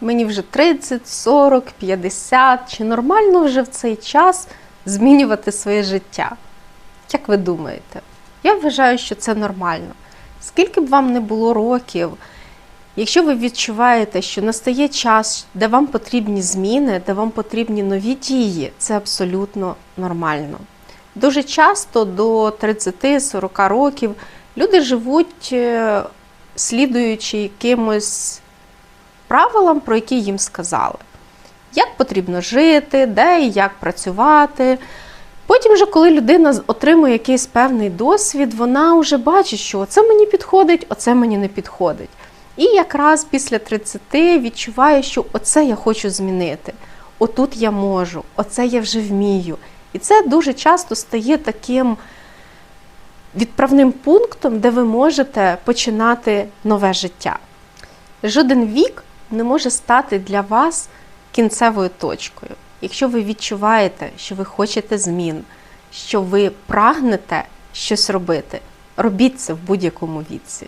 Мені вже 30, 40, 50. Чи нормально вже в цей час змінювати своє життя? Як ви думаєте? Я вважаю, що це нормально. Скільки б вам не було років, якщо ви відчуваєте, що настає час, де вам потрібні зміни, де вам потрібні нові дії, це абсолютно нормально. Дуже часто до 30-40 років люди живуть, е, слідуючи якимось правилам, про які їм сказали. Як потрібно жити, де і як працювати. Потім, вже, коли людина отримує якийсь певний досвід, вона вже бачить, що оце мені підходить, оце мені не підходить. І якраз після 30 відчуває, що оце я хочу змінити. Отут я можу, оце я вже вмію. І це дуже часто стає таким відправним пунктом, де ви можете починати нове життя. Жоден вік не може стати для вас кінцевою точкою. Якщо ви відчуваєте, що ви хочете змін, що ви прагнете щось робити, робіть це в будь-якому віці.